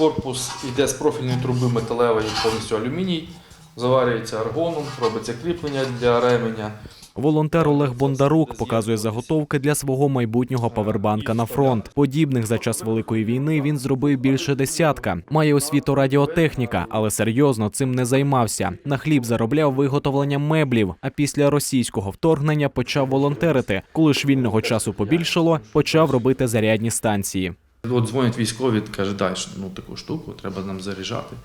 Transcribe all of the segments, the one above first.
Корпус йде з профільної труби металевої, повністю алюміній, заварюється аргоном, робиться кріплення для ременя. Волонтер Олег Бондарук показує заготовки для свого майбутнього павербанка на фронт. Подібних за час великої війни він зробив більше десятка. Має освіту радіотехніка, але серйозно цим не займався. На хліб заробляв виготовленням меблів. А після російського вторгнення почав волонтерити. Коли ж вільного часу побільшало, почав робити зарядні станції. От дзвонять військові, каже, дай ну, таку штуку, треба нам заряджати.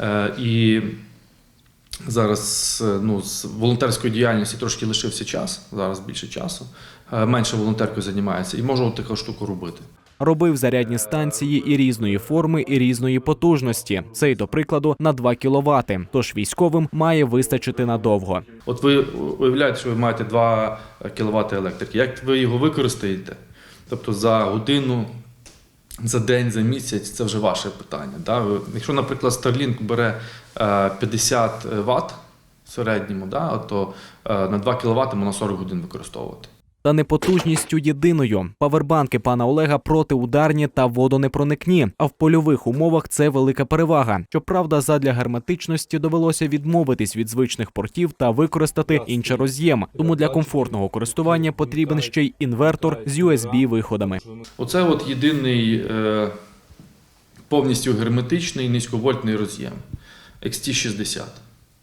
Е, і зараз е, ну, з волонтерської діяльності трошки лишився час, зараз більше часу. Е, менше волонтеркою займається і можу от таку штуку робити. Робив зарядні станції і різної форми, і різної потужності. Цей, до прикладу, на 2 кВт. Тож військовим має вистачити надовго. От ви уявляєте, що ви маєте 2 кВт електрики. Як ви його використаєте? Тобто за годину, за день, за місяць це вже ваше питання. Да? Якщо, наприклад, Starlink бере е, 50 Вт в середньому, да, то е, на 2 кВт можна 40 годин використовувати. Та не потужністю єдиною. Павербанки пана Олега протиударні та водонепроникні. А в польових умовах це велика перевага. Щоправда, задля герметичності довелося відмовитись від звичних портів та використати інший роз'єм. Тому для комфортного користування потрібен ще й інвертор з USB виходами. Оце от єдиний е, повністю герметичний низьковольтний роз'єм. XT60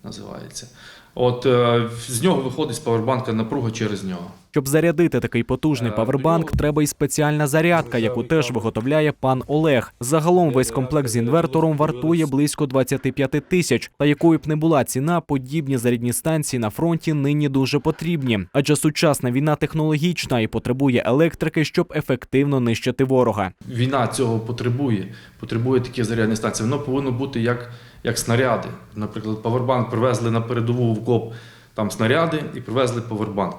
називається. От е, з нього виходить з павербанка напруга через нього. Щоб зарядити такий потужний павербанк, треба й спеціальна зарядка, яку теж виготовляє пан Олег. Загалом весь комплект з інвертором вартує близько 25 тисяч. Та якою б не була ціна, подібні зарядні станції на фронті нині дуже потрібні. Адже сучасна війна технологічна і потребує електрики, щоб ефективно нищити ворога. Війна цього потребує, потребує такі зарядні станції. Воно повинно бути як, як снаряди. Наприклад, павербанк привезли на передову в КОП там снаряди і привезли повербанк.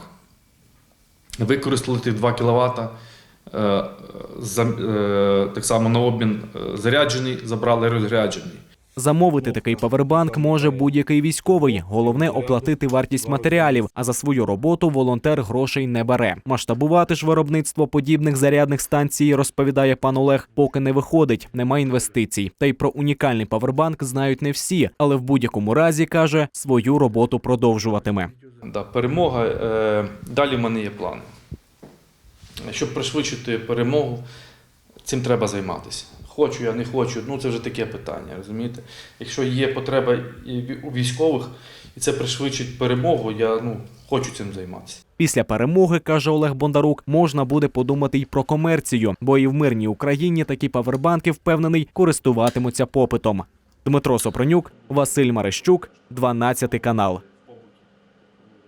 Використали ті 2 кВт, так само на обмін е, заряджений, забрали розряджений. Замовити такий павербанк може будь-який військовий. Головне оплатити вартість матеріалів. А за свою роботу волонтер грошей не бере. Масштабувати ж виробництво подібних зарядних станцій, розповідає пан Олег, поки не виходить, немає інвестицій. Та й про унікальний павербанк знають не всі, але в будь-якому разі каже, свою роботу продовжуватиме. Да, перемога. Е, далі в мене є плани. Щоб пришвидшити перемогу, цим треба займатися. Хочу я, не хочу, ну це вже таке питання, розумієте? Якщо є потреба у військових, і це пришвидшить перемогу, я ну, хочу цим займатися. Після перемоги, каже Олег Бондарук, можна буде подумати й про комерцію, бо і в мирній Україні такі павербанки, впевнений, користуватимуться попитом. Дмитро Сопронюк, Василь Марищук, 12 канал.